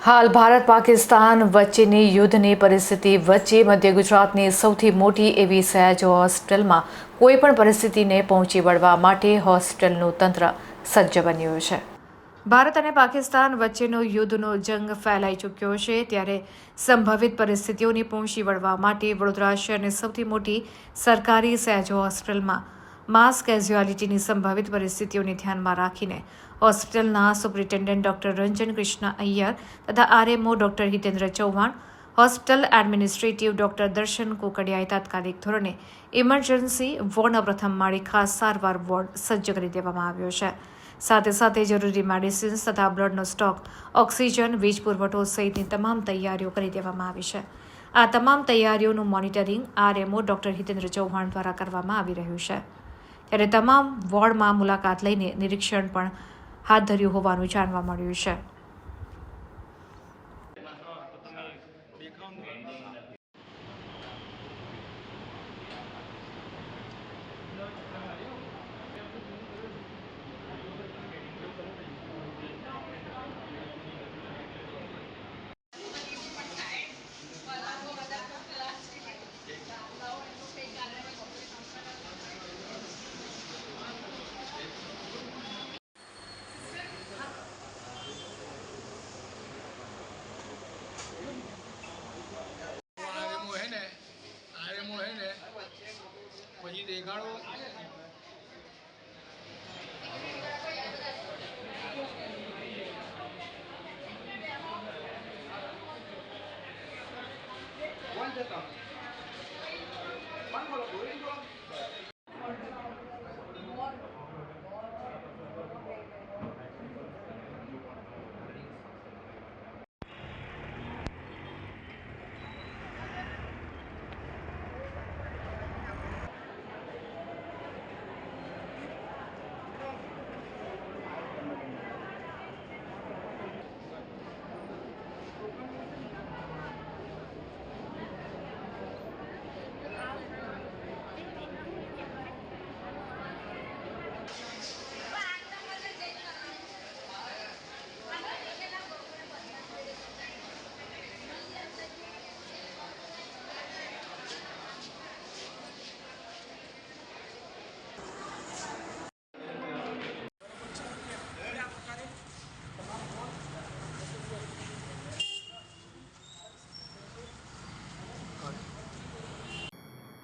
હાલ ભારત, પાકિસ્તાન વચ્ચેની યુદ્ધની પરિસ્થિતિ વચ્ચે મધ્ય ગુજરાતની સૌથી મોટી એવી સયાજો હોસ્ટેલમાં કોઈ પણ પરિસ્થિતિને પહોંચી વળવા માટે હોસ્ટેલનું તંત્ર સજ્જ બન્યું છે. ભારત અને પાકિસ્તાન વચ્ચેનો યુદ્ધનો જંગ ફેલાઈ ચૂક્યો છે ત્યારે સંભવિત પરિસ્થિતિઓને પહોંચી વળવા માટે વડોદરા શહેરની સૌથી મોટી સરકારી સહેજો હોસ્ટેલમાં માસ કેઝ્યુઆલિટીની સંભવિત પરિસ્થિતિઓને ધ્યાનમાં રાખીને હોસ્પિટલના સુપ્રિન્ટેન્ડન્ટ ડોક્ટર રંજન કૃષ્ણ અય્યર તથા RMO doctor Hitendra Chauhan, hospital administrative doctor Darshan કોકડિયાએ તાત્કાલિક ધોરણે ઇમરજન્સી વોર્ડના પ્રથમ માળે ખાસ સારવાર વોર્ડ સજ્જ કરી દેવામાં આવ્યો છે. સાથે સાથે જરૂરી મેડિસિન્સ તથા બ્લડનો સ્ટોક, ઓક્સિજન, વીજ પુરવઠો સહિતની તમામ તૈયારીઓ કરી દેવામાં આવી છે. આ તમામ તૈયારીઓનું monitoring RMO doctor Hitendra Chauhan દ્વારા કરવામાં આવી રહ્યું છે. ત્યારે તમામ વોર્ડમાં મુલાકાત લઈને નિરીક્ષણ પણ હાથ ધર્યું હોવાનું જાણવા મળ્યું છે.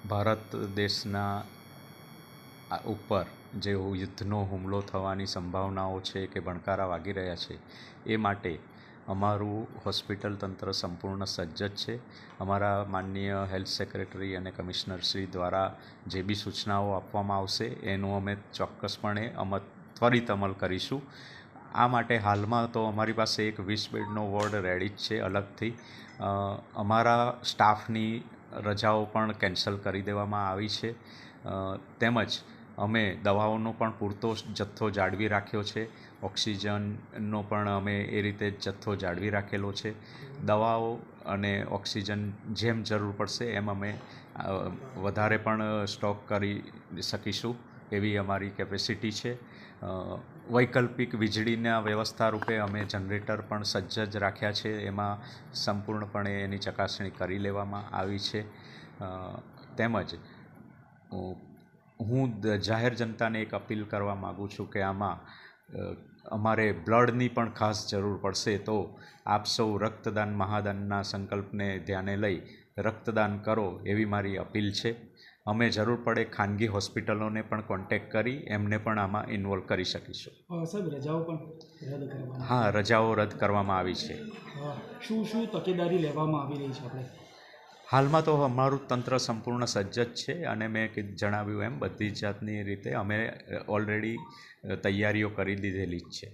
ભારત દેશના ઉપર જે યુદ્ધનો હુમલો થવાની સંભાવનાઓ છે કે ભણકારા વાગી રહ્યા છે, એ માટે અમારું હોસ્પિટલ તંત્ર સંપૂર્ણ સજ્જ જ છે. અમારા માનનીય હેલ્થ સેક્રેટરી અને કમિશનરશ્રી દ્વારા જે બી સૂચનાઓ આપવામાં આવશે, એનું અમે ચોક્કસપણે અમલ, ત્વરિત અમલ કરીશું. આ માટે હાલમાં તો અમારી પાસે એક વીસ બેડનો વોર્ડ રેડી જ છે અલગથી. અમારા સ્ટાફની રજાઓ પણ કેન્સલ કરી દેવામાં આવી છે. તેમજ અમે દવાઓનો પણ પૂરતો જથ્થો જાળવી રાખ્યો છે. ઓક્સિજનનો પણ અમે એ રીતે જથ્થો જાળવી રાખેલો છે. દવાઓ અને ઓક્સિજન જેમ જરૂર પડશે એમ અમે વધારે પણ સ્ટોક કરી શકીશું એવી અમારી કેપેસિટી છે. વૈકલ્પિક વીજળીના વ્યવસ્થા રૂપે અમે જનરેટર પણ સજ્જ જ રાખ્યા છે. એમાં સંપૂર્ણપણે એની ચકાસણી કરી લેવામાં આવી છે. તેમજ હું જાહેર જનતાને એક અપીલ કરવા માગું છું કે આમાં અમારે બ્લડની પણ ખાસ જરૂર પડશે તો આપ સૌ રક્તદાન મહાદાનના સંકલ્પને ધ્યાને લઈ રક્તદાન કરો એવી મારી અપીલ છે. અમે જરૂર પડે ખાનગી હોસ્પિટલોને પણ કોન્ટેક્ટ કરી એમને પણ આમાં ઇન્વોલ્વ કરી શકીશું. સાહેબ રજાઓ પણ રદ કરવામાં હા રજાઓ રદ કરવામાં આવી છે. શું શું તકેદારી લેવામાં આવી રહી છે આપણે? હાલમાં તો અમારું તંત્ર સંપૂર્ણ સજ્જ જ છે અને મેં જણાવ્યું એમ બધી જ જાતની રીતે અમે ઓલરેડી તૈયારીઓ કરી દીધેલી જ છે.